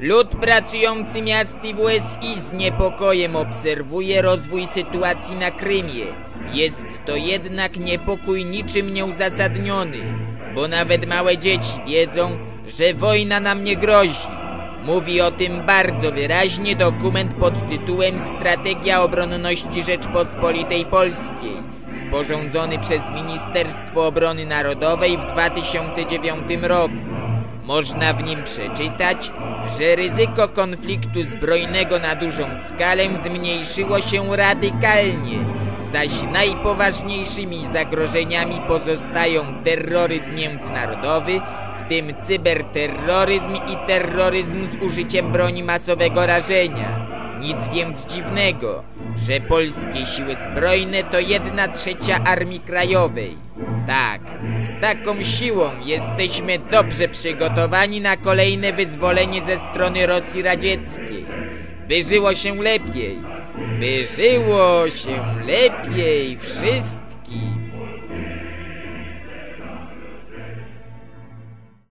Lud pracujący miast i WSI z niepokojem obserwuje rozwój sytuacji na Krymie. Jest to jednak niepokój niczym nieuzasadniony, bo nawet małe dzieci wiedzą, że wojna nam nie grozi. Mówi o tym bardzo wyraźnie dokument pod tytułem Strategia Obronności Rzeczpospolitej Polskiej, sporządzony przez Ministerstwo Obrony Narodowej w 2009 roku. Można w nim przeczytać, że ryzyko konfliktu zbrojnego na dużą skalę zmniejszyło się radykalnie, zaś najpoważniejszymi zagrożeniami pozostają terroryzm międzynarodowy, w tym cyberterroryzm i terroryzm z użyciem broni masowego rażenia. Nic więc dziwnego, że polskie siły zbrojne to jedna trzecia armii krajowej. Tak, z taką siłą jesteśmy dobrze przygotowani na kolejne wyzwolenie ze strony Rosji Radzieckiej. By żyło się lepiej, by żyło się lepiej wszystkim.